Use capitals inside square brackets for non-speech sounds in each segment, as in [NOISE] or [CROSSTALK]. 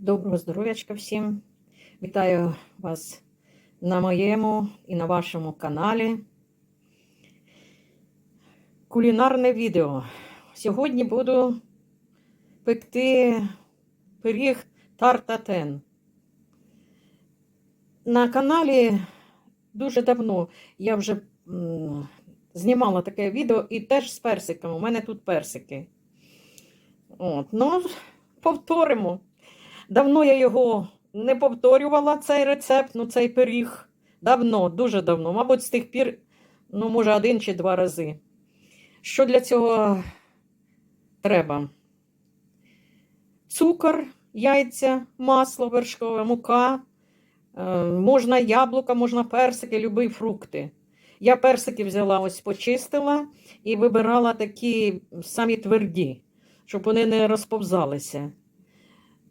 Доброго здоров'ячка всім! Вітаю вас на моєму і на вашому каналі. Кулінарне відео. Сьогодні буду пекти пиріг тартатен. На каналі дуже давно я вже знімала таке відео і теж з персиками. У мене тут персики. От, ну, повторимо. Давно я його не повторювала, цей рецепт, ну цей пиріг. Давно, дуже давно. Мабуть, з тих пір, ну, може, один чи два рази. Що для цього треба? Цукор, яйця, масло вершкове, мука, е, можна яблука, можна персики, любі фрукти. Я персики взяла, ось почистила і вибирала такі самі тверді, щоб вони не розповзалися.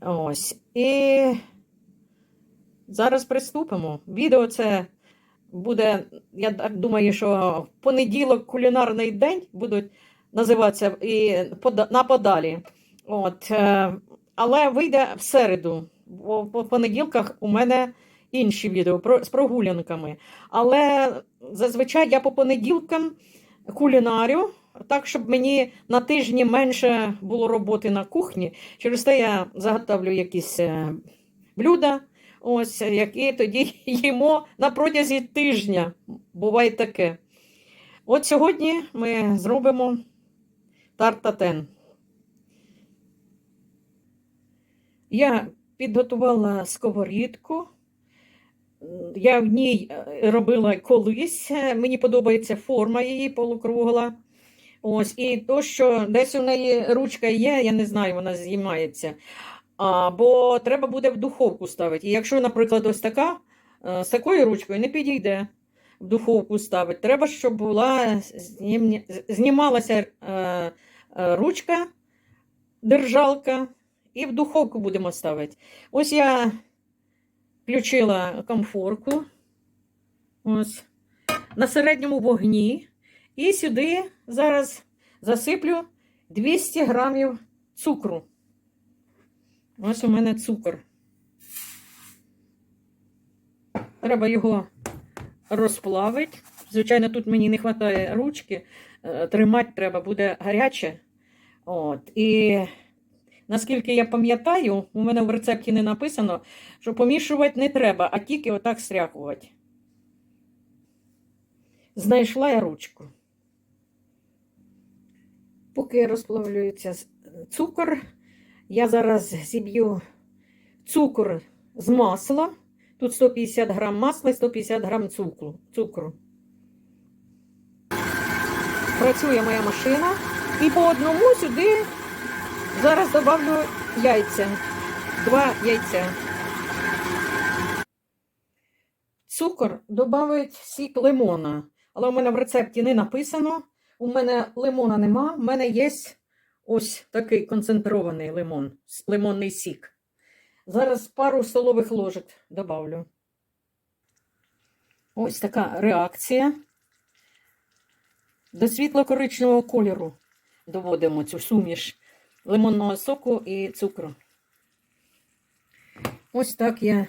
Ось. І зараз приступимо. Відео це буде, я думаю, що в понеділок кулінарний день будуть називатися і на подалі. От. е, Але вийде в середу. По понеділках у мене інші відео про, з прогулянками. Але зазвичай я по понеділкам кулінарю, так, щоб мені на тижні менше було роботи на кухні. Через те я заготовлю якісь е, блюда, ось, які тоді [LAUGHS] їмо на протязі тижня. Буває таке. От сьогодні ми зробимо тартатен. Я підготувала сковорідку. Я в ній е, робила колись. Мені подобається форма її полукругла. Ось, і то, що десь у неї ручка є, я не знаю, вона знімається. А, бо треба буде в духовку ставити. І якщо, наприклад, ось така, е, з такою ручкою не підійде в духовку ставити. Треба, щоб була знім... знімалася е, е, ручка, держалка, і в духовку будемо ставити. Ось я включила комфорку. Ось. На середньому вогні. І сюди зараз засиплю 200 грамів цукру. Ось у мене цукор. Треба його розплавити. Звичайно, тут мені не вистачає ручки. е, Тримати треба буде гаряче. От. І наскільки я пам'ятаю, у мене в рецепті не написано, що помішувати не треба, а тільки отак стряхувати. Знайшла я ручку. Поки розплавлюється цукор, я зараз зіб'ю цукор з маслом. Тут 150 грам масла і 150 грам цукру. цукру. Працює моя машина. І по одному сюди зараз добавлю яйця. Два яйця. Цукор додавить сік лимона. Але у мене в рецепті не написано. У мене лимона нема, у мене є ось такий концентрований лимон, лимонний сік. Зараз пару столових ложок добавлю. Ось така реакція. До світло-коричневого кольору доводимо цю суміш лимонного соку і цукру. Ось так я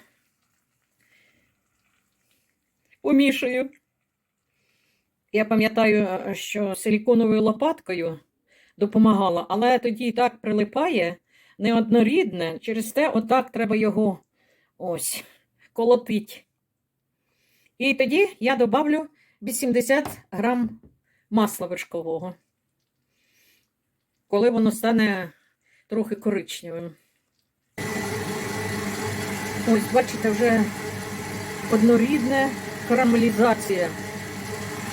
помішую. Я пам'ятаю, що силіконовою лопаткою допомагала, але тоді так прилипає неоднорідне. Через те отак треба його ось колотити. І тоді я добавлю 80 грам масла вершкового, коли воно стане трохи коричневим. Ось, бачите, вже однорідне карамелізація.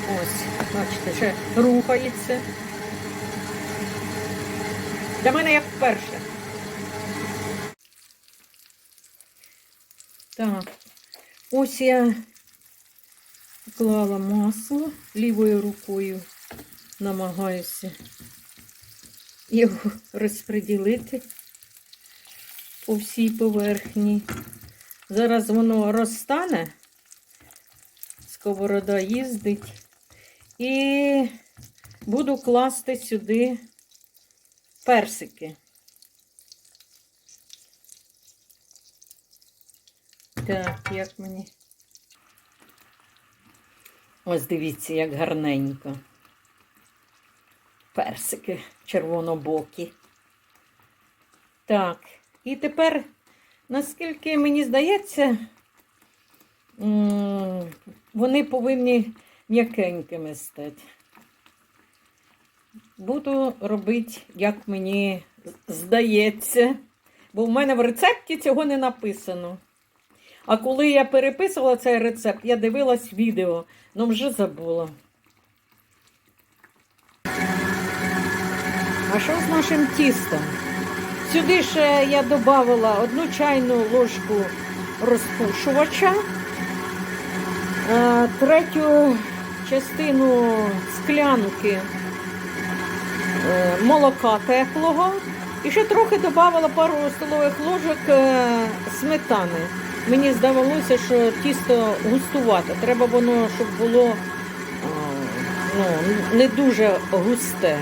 Ось, бачите, ще рухається. Для мене як вперше. Так, ось я поклала масло лівою рукою, намагаюся його розподілити по всій поверхні. Зараз воно розтане, сковорода їздить. І буду класти сюди персики. Так, як мені. Ось дивіться, як гарненько. Персики червонобокі. Так, і тепер, наскільки мені здається, вони повинні м'якенькими стати. Буду робити, як мені здається, бо в мене в рецепті цього не написано. А коли я переписувала цей рецепт, я дивилась відео, але вже забула. А що з нашим тістом? Сюди ще я додавала одну чайну ложку розпушувача, е, третю частину склянки е, молока теплого. І ще трохи додавала пару столових ложок е, сметани. Мені здавалося, що тісто густувате. Треба воно, щоб було е, ну, не дуже густе.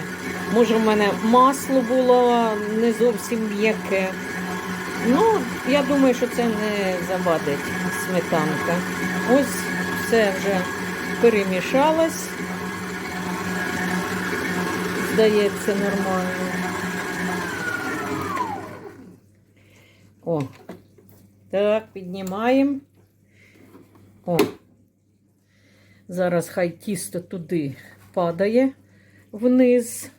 Може, в мене масло було не зовсім м'яке. Ну, я думаю, що це не завадить сметанка. Ось все вже перемішалось. Здається, нормально. О, так, піднімаємо. О. Зараз хай тісто туди падає вниз.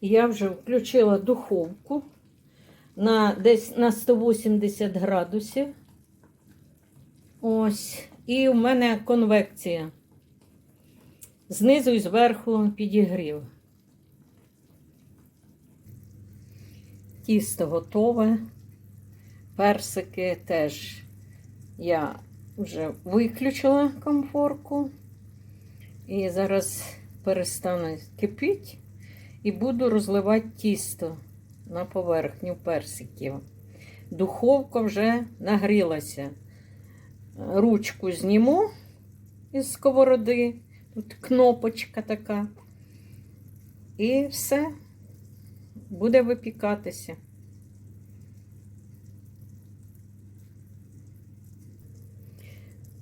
Я вже включила духовку на десь на 180 градусів. Ось. І у мене конвекція. Знизу і зверху підігрів. Тісто готове. Персики теж я вже виключила комфорку. І зараз перестану кипіти і буду розливати тісто на поверхню персиків. Духовка вже нагрілася. Ручку зніму із сковороди. Тут кнопочка така. І все буде випікатися.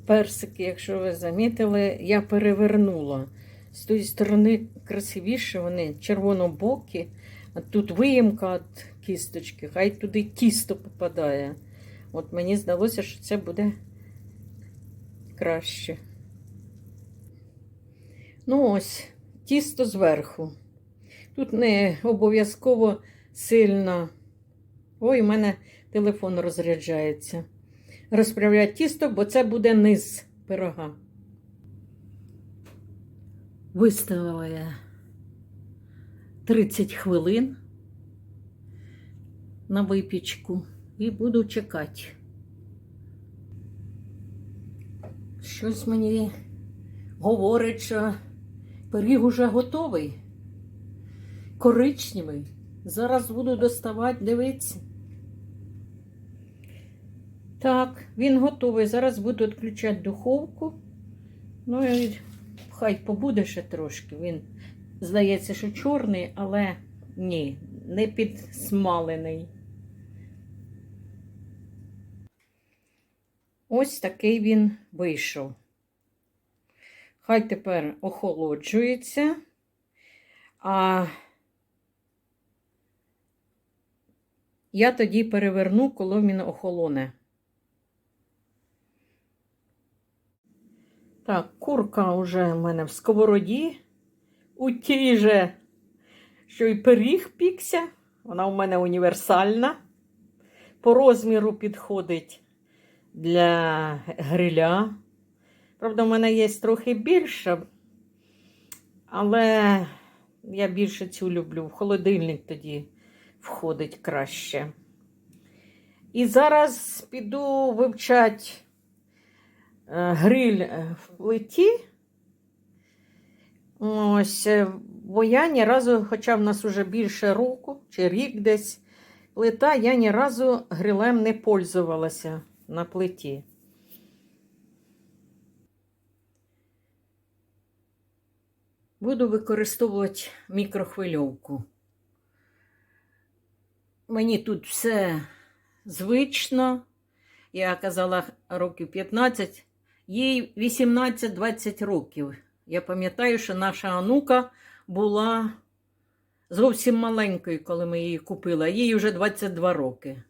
Персики, якщо ви замітили, я перевернула. З тої сторони красивіше, вони червонобокі, а тут виїмка від кісточки, хай туди тісто попадає. От мені здалося, що це буде краще. Ну ось, тісто зверху. Тут не обов'язково сильно. Ой, у мене телефон розряджається. Розправляти тісто, бо це буде низ пирога. Виставила я 30 хвилин на випічку і буду чекати. Щось мені говорить, що пиріг уже готовий, коричневий. Зараз буду доставати, дивитися. Так, він готовий. Зараз буду відключати духовку. Ну і хай побуде ще трошки. Він здається, що чорний, але ні, не підсмалений. Ось такий він вийшов. Хай тепер охолоджується. А я тоді переверну, коли він охолоне. Так, курка вже в мене в сковороді. У тій же, що й пиріг пікся. Вона у мене універсальна. По розміру підходить для гриля. Правда, в мене є трохи більша, але я більше цю люблю. В холодильник тоді входить краще. І зараз піду вивчати е, гриль в плиті. Ось, е, бо я ні разу, хоча в нас вже більше року чи рік десь плита, я ні разу грилем не пользувалася на плиті. Буду використовувати мікрохвильовку. мені тут все звично. Я казала років 15, їй 18-20 років. Я пам'ятаю, що наша онука була зовсім маленькою, коли ми її купили, їй вже 22 роки.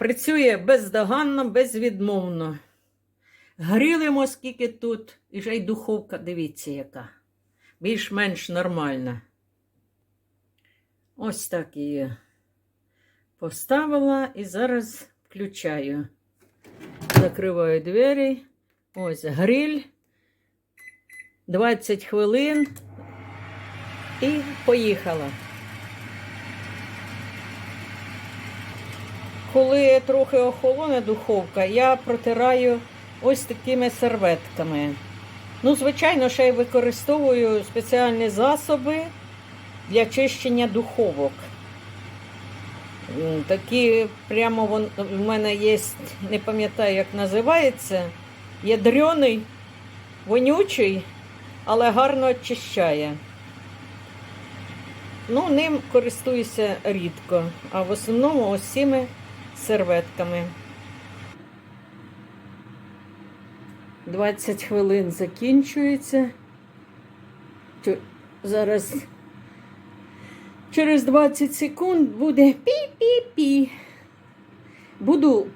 Працює бездоганно, безвідмовно. Грілимо скільки тут, і вже й духовка, дивіться, яка. Більш-менш нормальна. Ось так її поставила і зараз включаю. Закриваю двері. Ось гриль. 20 хвилин і поїхала. Коли трохи охолоне духовка, я протираю ось такими серветками. Ну, звичайно, ще й використовую спеціальні засоби для чищення духовок. Такі прямо вон, в мене є, не пам'ятаю, як називається, ядрений, вонючий, але гарно очищає. Ну, ним користуюся рідко, а в основному ось цими серветками. 20 хвилин закінчується. Зараз через 20 секунд буде пі-пі-пі. Буду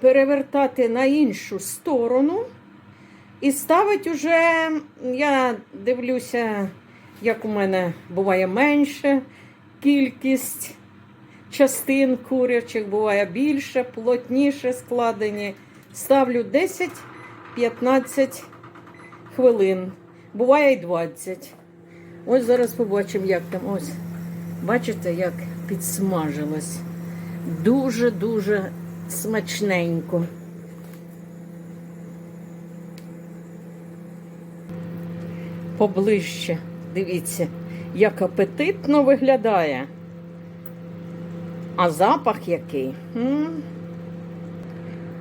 перевертати на іншу сторону і ставити уже, я дивлюся, як у мене буває менше кількість частин курячих, буває більше, плотніше складені. Ставлю 10-15 хвилин. Буває й 20. Ось зараз побачимо, як там. Ось. Бачите, як підсмажилось. Дуже-дуже смачненько. Поближче. Дивіться, як апетитно виглядає. А запах який?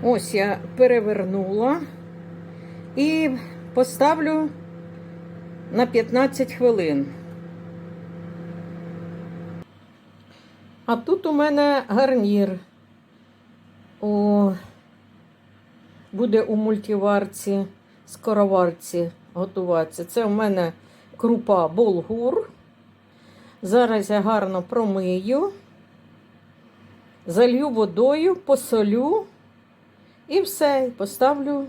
Ось я перевернула і поставлю на 15 хвилин. А тут у мене гарнір. О, буде у мультиварці, скороварці готуватися. Це у мене крупа болгур. Зараз я гарно промию, залью водою, посолю і все, поставлю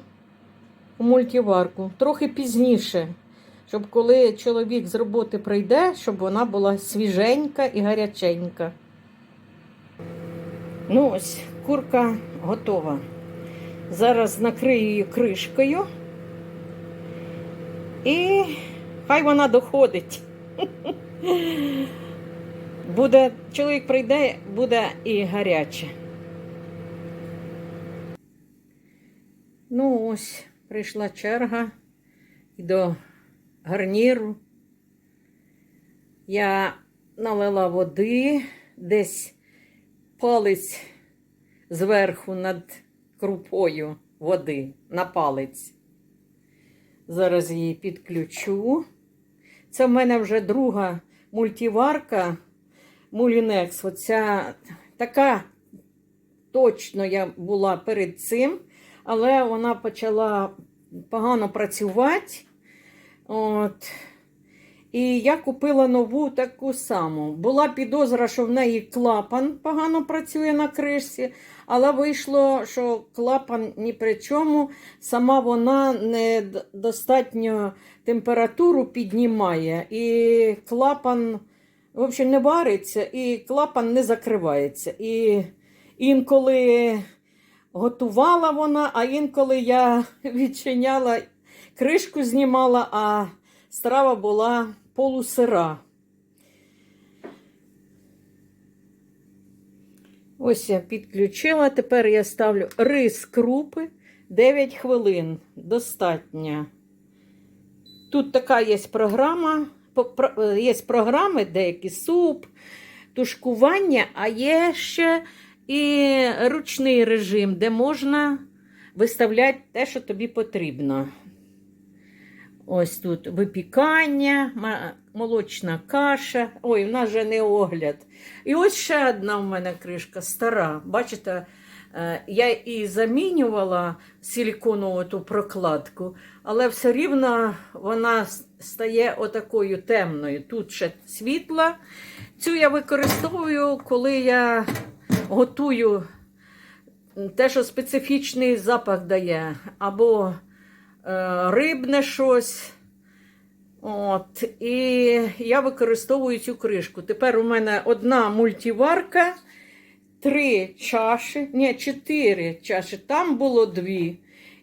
у мультиварку. Трохи пізніше, щоб коли чоловік з роботи прийде, щоб вона була свіженька і гаряченька. Ну ось, курка готова. Зараз накрию її кришкою. І хай вона доходить. [LAUGHS] Буде, чоловік прийде, буде і гаряче. Ну, ось, прийшла черга до гарніру. Я налила води, десь палець зверху над крупою води на палець. Зараз її підключу. Це в мене вже друга мультиварка Мулінекс. Оця така точно я була перед цим, але вона почала погано працювати. От. І я купила нову таку саму. Була підозра, що в неї клапан погано працює на кришці, але вийшло, що клапан ні при чому, сама вона недостатньо температуру піднімає, і клапан, в общем, не вариться, і клапан не закривається. І інколи готувала вона, а інколи я [LAUGHS] відчиняла, кришку знімала, а страва була полусира. Ось я підключила. Тепер я ставлю рис крупи 9 хвилин. Достатньо. Тут така є програма. Про- Є програми, деякі суп, тушкування, а є ще і ручний режим, де можна виставляти те, що тобі потрібно. Ось тут випікання, молочна каша. Ой, в нас же не огляд. І ось ще одна в мене кришка стара. Бачите, е, я і замінювала силіконову ту прокладку, але все рівно вона стає отакою темною. Тут ще світла. Цю я використовую, коли я готую те, що специфічний запах дає, або е, рибне щось. От, і я використовую цю кришку. Тепер у мене одна мультиварка, три чаші, ні, чотири чаші. Там було дві.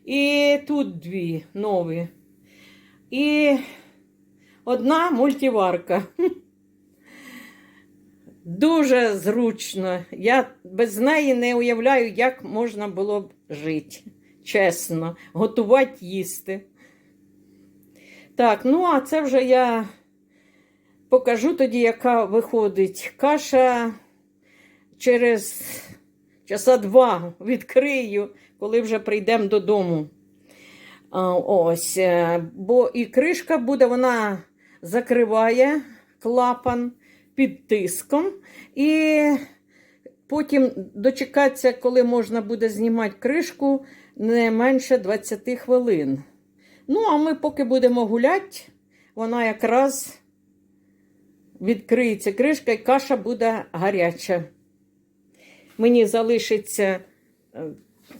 І тут дві нові. І одна мультиварка. Дуже зручно. Я без неї не уявляю, як можна було б жити. Чесно, готувати їсти. Так, ну а це вже я покажу тоді, яка виходить каша через часа два відкрию, коли вже прийдемо додому. Ось, е, бо і кришка буде, вона закриває клапан під тиском. І потім дочекатися, коли можна буде знімати кришку, не менше 20 хвилин. Ну, а ми поки будемо гуляти, вона якраз відкриється кришка і каша буде гаряча. Мені залишиться е,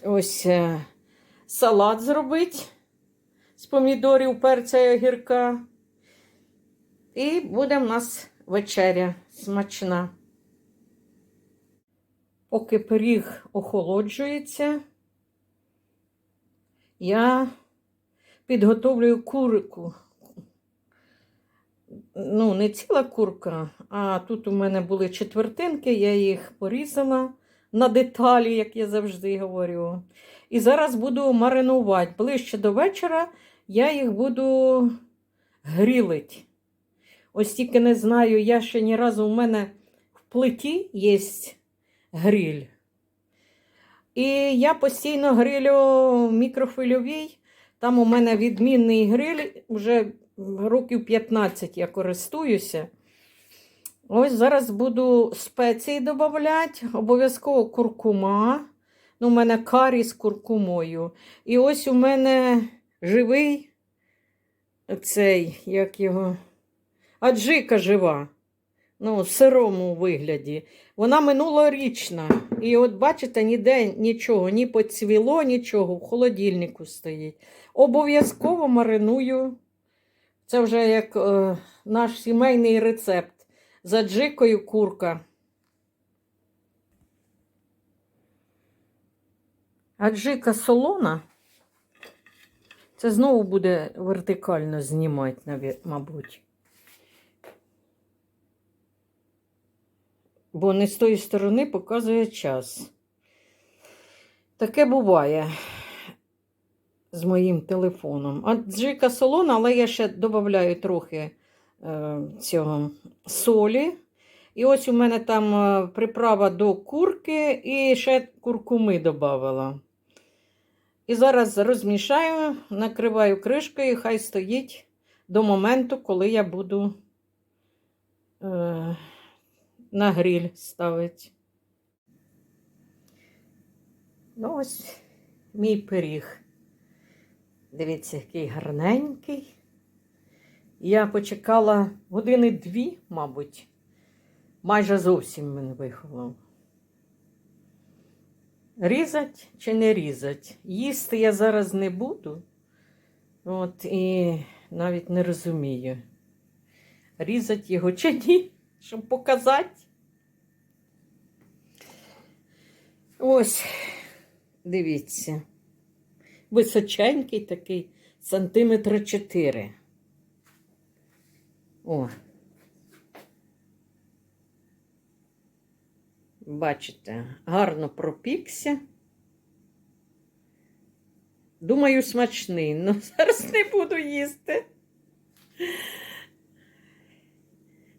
ось е, салат зробити з помідорів, перця і огірка. І буде в нас вечеря смачна. Поки пиріг охолоджується, я підготовлюю курку. Ну, не ціла курка, а тут у мене були четвертинки, я їх порізала на деталі, як я завжди говорю. І зараз буду маринувати. Ближче до вечора я їх буду грілити. Ось тільки не знаю, я ще ні разу у мене в плиті є гриль. І я постійно грилю в. Там у мене відмінний гриль, вже років 15 я користуюся. Ось зараз буду спеції додавати, обов'язково куркума. Ну, у мене карі з куркумою. І ось у мене живий цей, як його, аджика жива. Ну, в сирому вигляді. Вона минулорічна. І от бачите, ніде нічого, ні поцвіло, нічого, в холодильнику стоїть. Обов'язково мариную. Це вже як е, наш сімейний рецепт. З аджикою курка. Аджика солона. Це знову буде вертикально знімати, мабуть. Бо не з тої сторони показує час. Таке буває з моїм телефоном. Аджика солона, але я ще додаю трохи е, цього солі. І ось у мене там е, приправа до курки і ще куркуми додавала. І зараз розмішаю, накриваю кришкою, хай стоїть до моменту, коли я буду е, на гриль ставити. Ну, ось мій пиріг. Дивіться, який гарненький. Я почекала години дві, мабуть. Майже зовсім він вихолов. Різать чи не різать? Їсти я зараз не буду. От і навіть не розумію. Різать його чи ні, щоб показати. Ось, дивіться. Височенький такий, сантиметра 4. О. Бачите, гарно пропікся. Думаю, смачний, але [LAUGHS] зараз не буду їсти.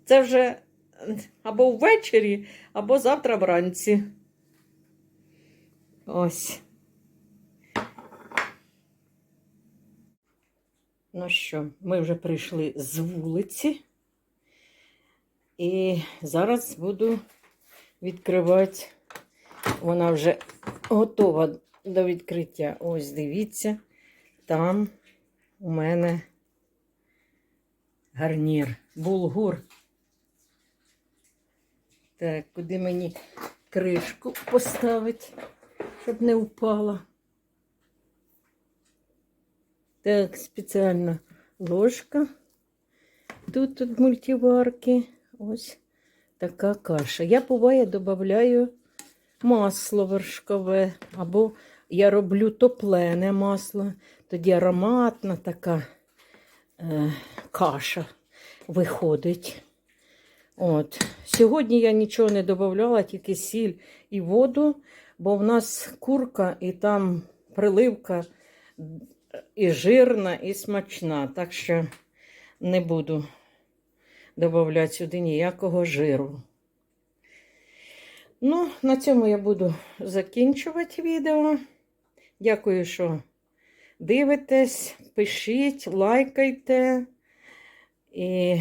Це вже або ввечері, або завтра вранці. Ось. Ну що, ми вже прийшли з вулиці. І зараз буду відкривати. Вона вже готова до відкриття. Ось дивіться, там у мене гарнір, булгур. Так, куди мені кришку поставити, щоб не впала. Так, спеціальна ложка. Тут тут мультиварки. Ось така каша. Я буває додаю масло вершкове, або я роблю топлене масло, тоді ароматна така е, каша виходить. От. Сьогодні я нічого не додавала, тільки сіль і воду, бо в нас курка і там приливка і жирна, і смачна. Так що не буду додавати сюди ніякого жиру. Ну, на цьому я буду закінчувати відео. Дякую, що дивитесь, пишіть, лайкайте. І